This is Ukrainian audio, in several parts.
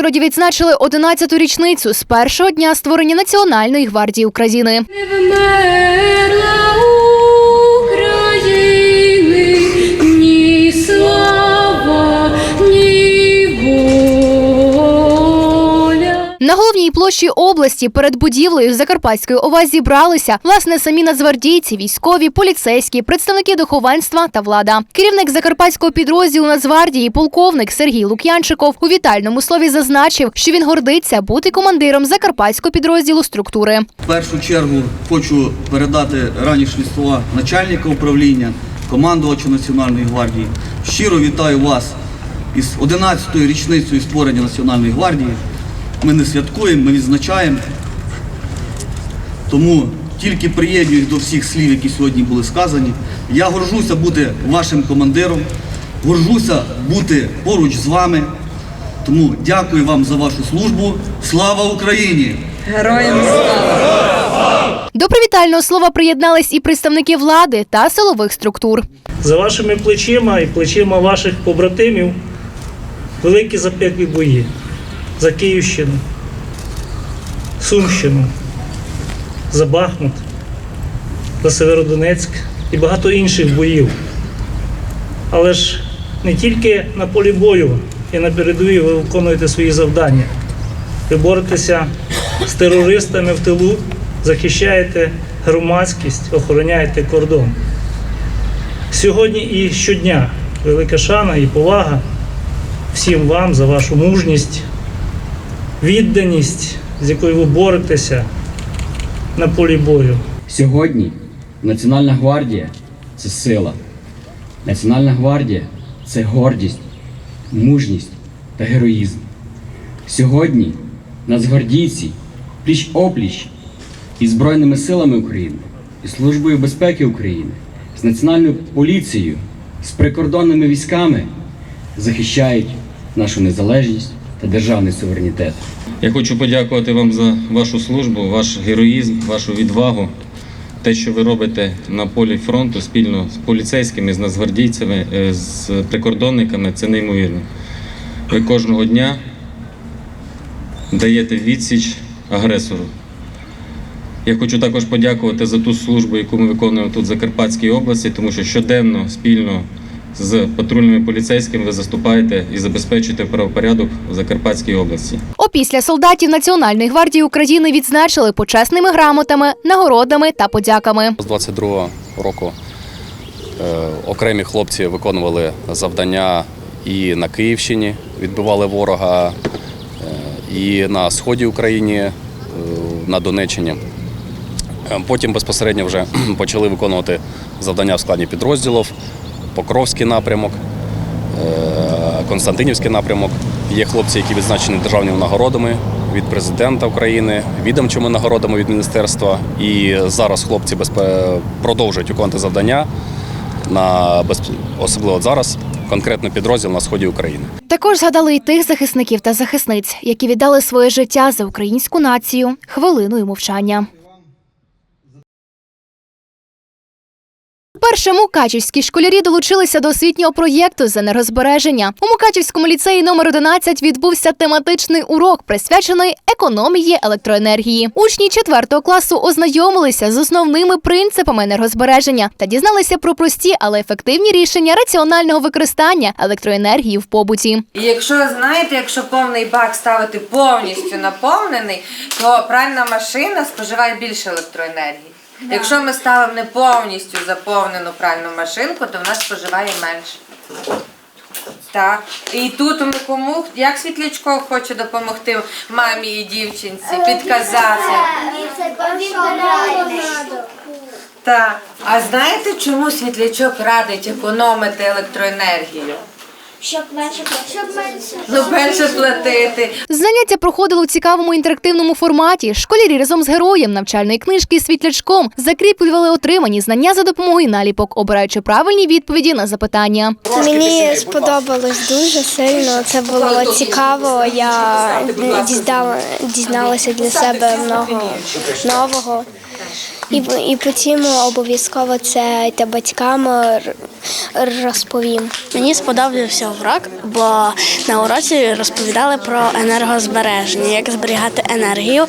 Ужгороді відзначили 11-ту річницю з першого дня створення Національної гвардії України. Головній площі області перед будівлею Закарпатської ОВА зібралися власне самі нацгвардійці, військові, поліцейські, представники духовенства та влада. Керівник закарпатського підрозділу Нацгвардії, полковник Сергій Лук'янчиков у вітальному слові зазначив, що він гордиться бути командиром закарпатського підрозділу структури. В першу чергу хочу передати ранішні слова начальника управління, командувача Національної гвардії. Щиро вітаю вас із 11-ю річницею створення Національної гвардії. Ми не святкуємо, ми відзначаємо. Тому тільки приєднуюсь до всіх слів, які сьогодні були сказані. Я горжуся бути вашим командиром, горжуся бути поруч з вами. Тому дякую вам за вашу службу. Слава Україні! Героям слава! До привітального слова приєднались і представники влади та силових структур. За вашими плечима і плечима ваших побратимів великі запеклі бої за Київщину, Сумщину, за Бахмут, за Северодонецьк і багато інших боїв. Але ж не тільки на полі бою і на передовій ви виконуєте свої завдання. Ви боретеся з терористами в тилу, захищаєте громадськість, охороняєте кордон. Сьогодні і щодня велика шана і повага всім вам за вашу мужність, відданість, з якою ви боретеся на полі бою. Сьогодні Національна гвардія це сила. Національна гвардія це гордість, мужність та героїзм. Сьогодні нацгвардійці пліч опліч із Збройними силами України, із Службою безпеки України, з Національною поліцією, з прикордонними військами захищають нашу незалежність та державний суверенітет. Я хочу подякувати вам за вашу службу, ваш героїзм, вашу відвагу, те, що ви робите на полі фронту спільно з поліцейськими, з нацгвардійцями, е, з прикордонниками. Це неймовірно. Ви кожного дня даєте відсіч агресору. Я хочу також подякувати за ту службу, яку ми виконуємо тут в Закарпатській області, тому що щоденно спільно з патрульними поліцейськими ви заступаєте і забезпечуєте правопорядок в Закарпатській області. Опісля солдатів Національної гвардії України відзначили почесними грамотами, нагородами та подяками. З 22 року е, окремі хлопці виконували завдання і на Київщині, відбивали ворога, е, і на сході України, е, на Донеччині. Потім безпосередньо вже почали виконувати завдання в складі підрозділів, Покровський напрямок, е, Константинівський напрямок. Є хлопці, які відзначені державними нагородами від президента України, відомчими нагородами від міністерства. І зараз хлопці продовжують виконувати завдання на особливо зараз, конкретно підрозділ на сході України. Також згадали і тих захисників та захисниць, які віддали своє життя за українську націю хвилиною мовчання. Перше мукачівські школярі долучилися до освітнього проєкту з енергозбереження. У Мукачівському ліцеї номер 11 відбувся тематичний урок, присвячений економії електроенергії. Учні 4 класу ознайомилися з основними принципами енергозбереження та дізналися про прості, але ефективні рішення раціонального використання електроенергії в побуті. Якщо знаєте, якщо повний бак ставити повністю наповнений, то пральна машина споживає більше електроенергії. Якщо ми ставимо не повністю заповнену пральну машинку, то вона споживає менше. Так. І тут ми кому, як світлячко хоче допомогти мамі і дівчинці, підказати. Так. А знаєте, чому світлячок радить економити електроенергію? Щоб менше щоб менше. Ну, менше платити. Заняття проходило у цікавому інтерактивному форматі. Школярі разом з героєм навчальної книжки світлячком закріплювали отримані знання за допомогою наліпок, обираючи правильні відповіді на запитання. Мені сподобалось дуже сильно. Це було цікаво. Я дізнала, дізналася для себе много нового. І, і потім обов'язково це йти батькам розповім. Мені сподобався урок, бо на уроці розповідали про енергозбереження, як зберігати енергію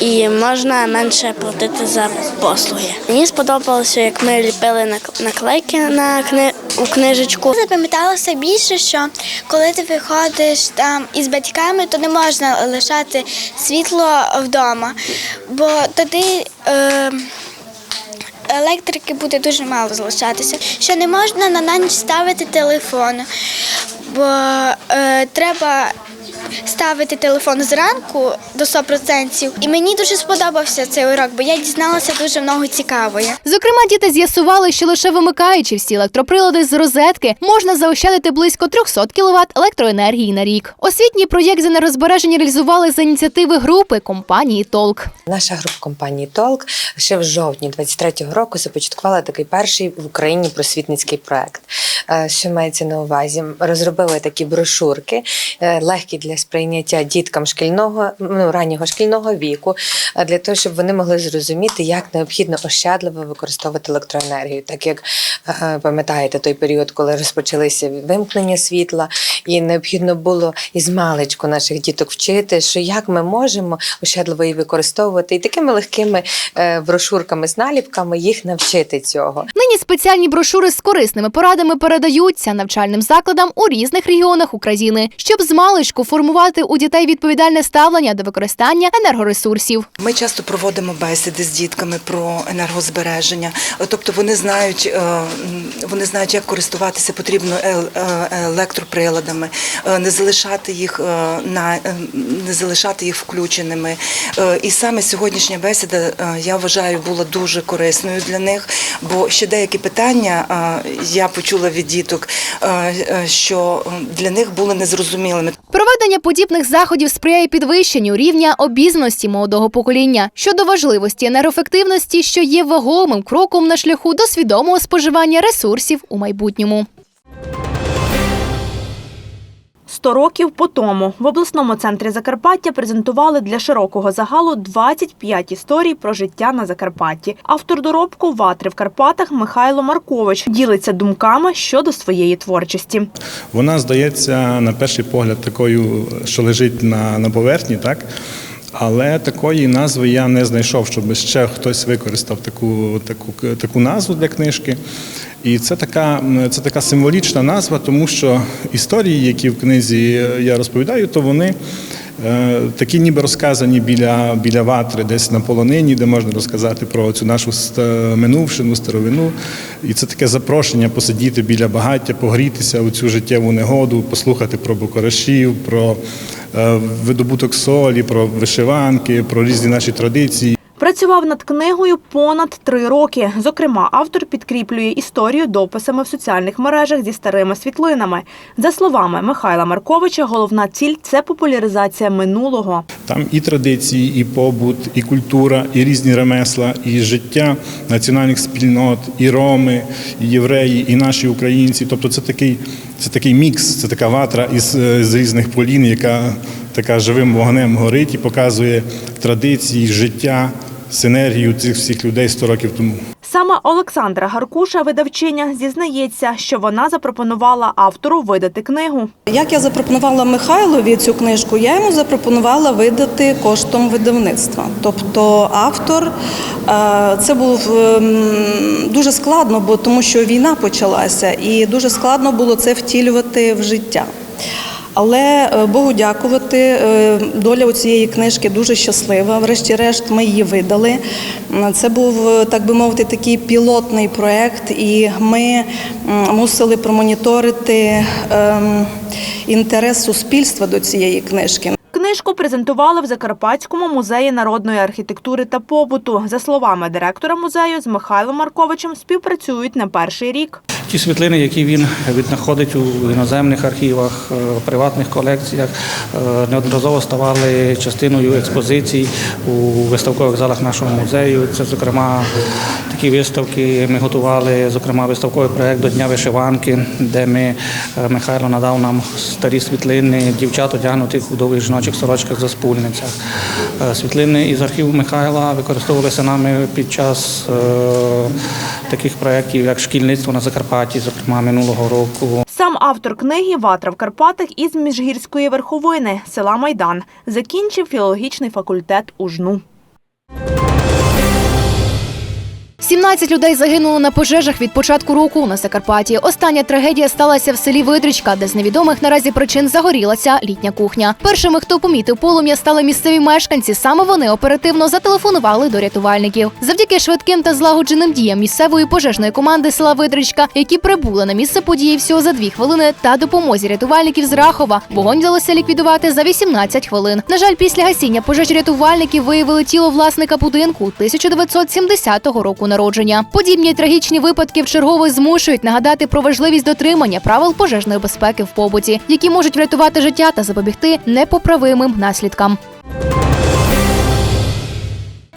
і можна менше платити за послуги. Мені сподобалося, як ми ліпили нак- наклейки на кни... у книжечку. Запам'яталося більше, що коли ти виходиш там із батьками, то не можна лишати світло вдома, бо тоді електрики буде дуже мало залишатися. Що не можна на ніч ставити телефон, бо е, треба. Ставити телефон зранку до 100%. І мені дуже сподобався цей урок, бо я дізналася дуже много цікавого. Зокрема, діти з'ясували, що лише вимикаючи всі електроприлади з розетки, можна заощадити близько 300 кВт електроенергії на рік. Освітній проєкт з енергозбереження реалізували за ініціативи групи компанії Толк. Наша група компанії Толк ще в жовтні 23-го року започаткувала такий перший в Україні просвітницький проект. Е, Що мається на увазі? Розробили такі брошурки, е, легкі для сприйняття діткам шкільного, ну раннього шкільного віку, е, для того, щоб вони могли зрозуміти, як необхідно ощадливо використовувати електроенергію, так як пам'ятаєте той період, коли розпочалися вимкнення світла, і необхідно було із маличку наших діток вчити, що як ми можемо ощадливо її використовувати, і такими легкими брошурками з наліпками їх навчити цього. Нині спеціальні брошури з корисними порадами передаються навчальним закладам у різних регіонах України, щоб з маличку формувати у дітей відповідальне ставлення до використання енергоресурсів. Ми часто проводимо бесіди з дітками про енергозбереження. Тобто вони знають, е, вони знають, як користуватися потрібно е, електроприладами, е, не залишати їх на не залишати їх включеними. І саме сьогоднішня бесіда, я вважаю, була дуже корисною для них, бо ще деякі питання я почула від діток, е, е, що для них були незрозумілими. Проведення подібних заходів сприяє підвищенню рівня обізнаності молодого покоління щодо важливості енергоефективності, що є вагомим кроком на шляху до свідомого споживання ресурсів у майбутньому. Сто років по тому в обласному центрі Закарпаття презентували для широкого загалу 25 історій про життя на Закарпатті. Автор доробку Ватри в Карпатах Михайло Маркович ділиться думками щодо своєї творчості. Вона здається на перший погляд такою, що лежить на, на поверхні, так? Але такої назви я не знайшов, щоб ще хтось використав таку, таку, таку назву для книжки. І це така, це така символічна назва, тому що історії, які в книзі я розповідаю, то вони е, такі ніби розказані біля, біля ватри, десь на полонині, де можна розказати про цю нашу минувшину, старовину. І це таке запрошення посидіти біля багаття, погрітися у цю життєву негоду, послухати про букарашів, про е, видобуток солі, про вишиванки, про різні наші традиції. Працював над книгою понад три роки. Зокрема, автор підкріплює історію дописами в соціальних мережах зі старими світлинами. За словами Михайла Марковича, головна ціль це популяризація минулого. Там і традиції, і побут, і культура, і різні ремесла, і життя національних спільнот, і роми, і євреї, і наші українці. Тобто це такий, це такий мікс, це така ватра із е, з різних полін, яка така живим вогнем горить і показує традиції, життя, синергію цих всіх людей 100 років тому. Саме Олександра Гаркуша, видавчиня, зізнається, що вона запропонувала автору видати книгу. Як я запропонувала Михайлові цю книжку, я йому запропонувала видати коштом видавництва. Тобто автор е, це був ем, дуже складно, бо тому що війна почалася, і дуже складно було це втілювати в життя. Але е, Богу дякувати, е, доля у цієї книжки дуже щаслива. Врешті-решт, ми її видали. Це був, е, так би мовити, такий пілотний проект, і ми мусили промоніторити ем, інтерес суспільства до цієї книжки. Книжку презентували в Закарпатському музеї народної архітектури та побуту. За словами директора музею, з Михайлом Марковичем співпрацюють не перший рік. Ті світлини, які він віднаходить у іноземних архівах, е, приватних колекціях, е, неодноразово ставали частиною експозицій у виставкових залах нашого музею. Це, зокрема, такі виставки ми готували, зокрема, виставковий проєкт до Дня вишиванки, де ми е, Михайло надав нам старі світлини дівчат, одягнутих у довгих жіночих сорочках за спульницях. Світлини із архіву Михайла використовувалися нами під час таких проєктів, як шкільництво на Закарпатті. Зокрема минулого року. Сам автор книги Ватра в Карпатах із Міжгірської верховини села Майдан закінчив філологічний факультет у жну. 17 людей загинуло на пожежах від початку року на Закарпатті. Остання трагедія сталася в селі Видричка, де з невідомих наразі причин загорілася літня кухня. Першими, хто помітив полум'я, стали місцеві мешканці. Саме вони оперативно зателефонували до рятувальників. Завдяки швидким та злагодженим діям місцевої пожежної команди села Видричка, які прибули на місце події всього за дві хвилини, та допомозі рятувальників з Рахова, вогонь вдалося ліквідувати за 18 хвилин. На жаль, після гасіння пожежі рятувальники виявили тіло власника будинку 1970 року народження. Подібні трагічні випадки вчергове змушують нагадати про важливість дотримання правил пожежної безпеки в побуті, які можуть врятувати життя та запобігти непоправимим наслідкам.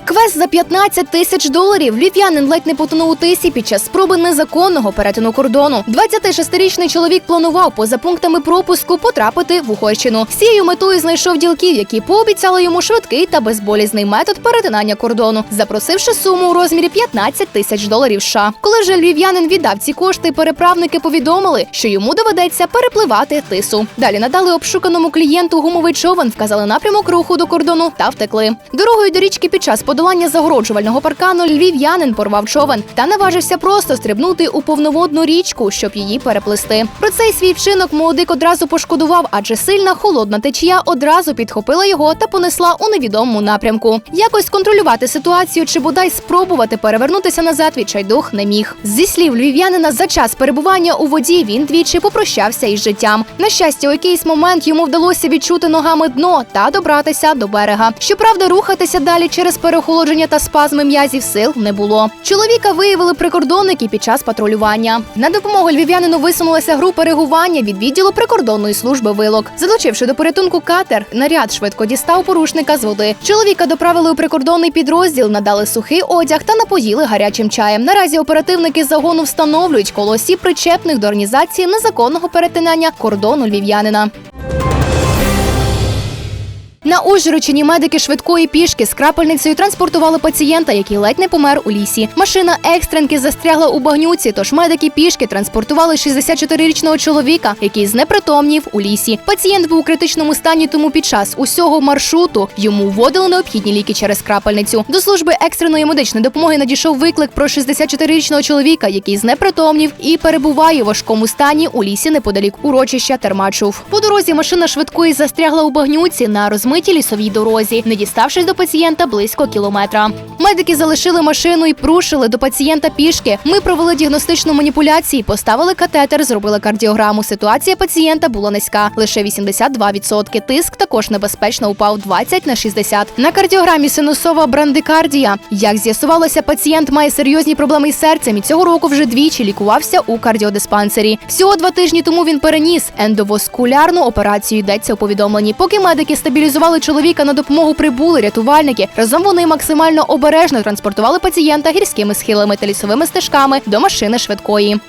Квест за 15 тисяч доларів. Львів'янин ледь не потонув у тисі під час спроби незаконного перетину кордону. 26-річний чоловік планував поза пунктами пропуску потрапити в Угорщину. З цією метою знайшов ділків, які пообіцяли йому швидкий та безболізний метод перетинання кордону, запросивши суму у розмірі 15 тисяч доларів. США. Коли же львів'янин віддав ці кошти, переправники повідомили, що йому доведеться перепливати тису. Далі надали обшуканому клієнту гумовий човен, вказали напрямок руху до кордону та втекли. Дорогою до річки під час подолання загороджувального паркану львів'янин порвав човен та наважився просто стрибнути у повноводну річку, щоб її переплисти. Про цей свій вчинок молодик одразу пошкодував, адже сильна холодна течія одразу підхопила його та понесла у невідомому напрямку. Якось контролювати ситуацію чи бодай спробувати перевернутися назад відчайдух не міг. Зі слів львів'янина, за час перебування у воді він двічі попрощався із життям. На щастя, у якийсь момент йому вдалося відчути ногами дно та добратися до берега. Щоправда, рухатися далі через переохолодження та спазми м'язів сил не було. Чоловіка виявили прикордонники під час патрулювання. На допомогу львів'янину висунулася група реагування від відділу прикордонної служби вилок. Залучивши до порятунку катер, наряд швидко дістав порушника з води. Чоловіка доправили у прикордонний підрозділ, надали сухий одяг та напоїли гарячим чаєм. Наразі оперативники загону встановлюють коло осіб причепних до організації незаконного перетинання кордону львів'янина. На Ужгородщині медики швидкої пішки з крапельницею транспортували пацієнта, який ледь не помер у лісі. Машина екстренки застрягла у багнюці, тож медики пішки транспортували 64-річного чоловіка, який знепритомнів у лісі. Пацієнт був у критичному стані, тому під час усього маршруту йому вводили необхідні ліки через крапельницю. До служби екстреної медичної допомоги надійшов виклик про 64-річного чоловіка, який знепритомнів і перебуває у важкому стані у лісі неподалік урочища Термачув. По дорозі машина швидкої застрягла у багнюці на розмитій лісовій дорозі, не діставшись до пацієнта близько кілометра. Медики залишили машину і прушили до пацієнта пішки. Ми провели діагностичну маніпуляцію, поставили катетер, зробили кардіограму. Ситуація пацієнта була низька, лише 82%. Тиск також небезпечно упав 20 на 60. На кардіограмі синусова брандикардія. Як з'ясувалося, пацієнт має серйозні проблеми із серцем і цього року вже двічі лікувався у кардіодиспансері. Всього два тижні тому він переніс ендовоскулярну операцію. Йдеться у повідомленні. Поки медики стабілізували чоловіка на допомогу прибули рятувальники. Разом вони максимально обережно транспортували пацієнта гірськими схилами та лісовими стежками до машини швидкої.